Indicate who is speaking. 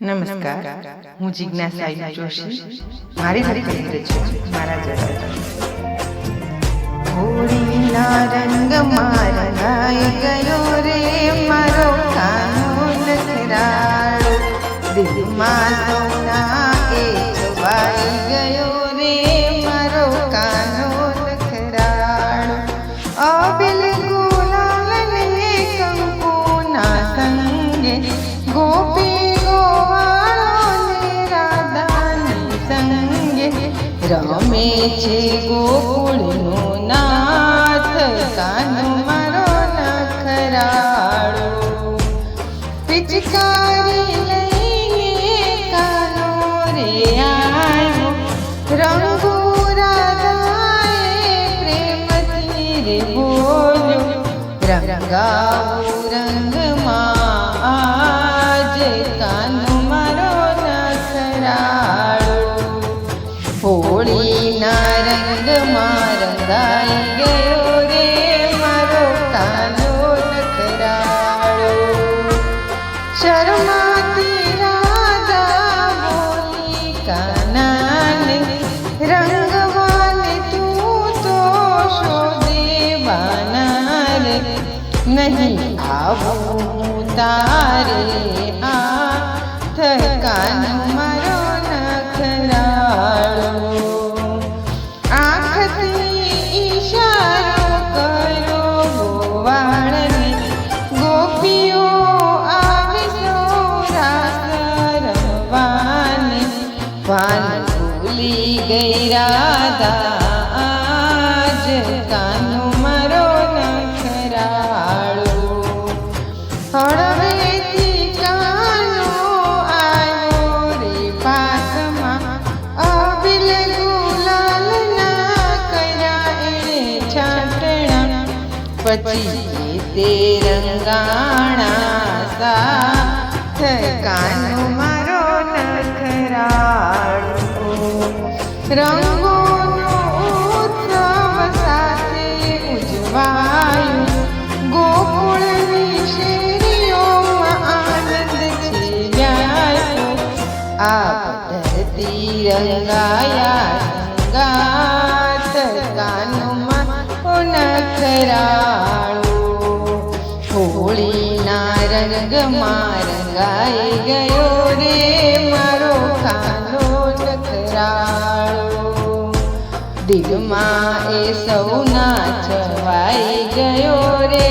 Speaker 1: નમસ્કાર હું જિજ્ઞાસા જોશી. મારી રીતે છે. મારા જરા હોળીના રંગમાં રંગાઈ ગયો રે મારો કાનો નખરાળો. દિલમાં સોના એ છવાઈ ગયો રે મારો કાનો નખરાળો. અબિલ ગુલાલ ને કંકુના સંગે રમે છે ગોકુળનો નાથ, કાનો મારો નખરાળો. પિચકારી લઈને કાનો રે આવ્યો રંગો રાધાએ પ્રેમથી રે બોલ્યો. રંગાવું રંગમાં આજ કાનો શરમાતી રાધા બોલી કાનાને રંગવાને તું તો શોધેવાના રે નહીં આવું તારે આ થકાનું ભાન ભૂલી ગઈ રાધા આજ કાનો મારો નખરાળો હળવેથી કાનો આવ્યો રે પાસમાં અબિલ ગુલાલ ના કર્યા એણે છાંટણા પછી તે રંગાણા સાથ કાનો મારો રંગોનો ઉત્સવ સાથે ઉજવાયું ગોકુળની શેરીઓમાં આનંદ છેલ્યાયો આ ધરતી રંગાયા સંગાત કાનુમાં નખરાળો હોળીના રંગમાં દિલમાં એ સૌના છવાઈ ગયો રે.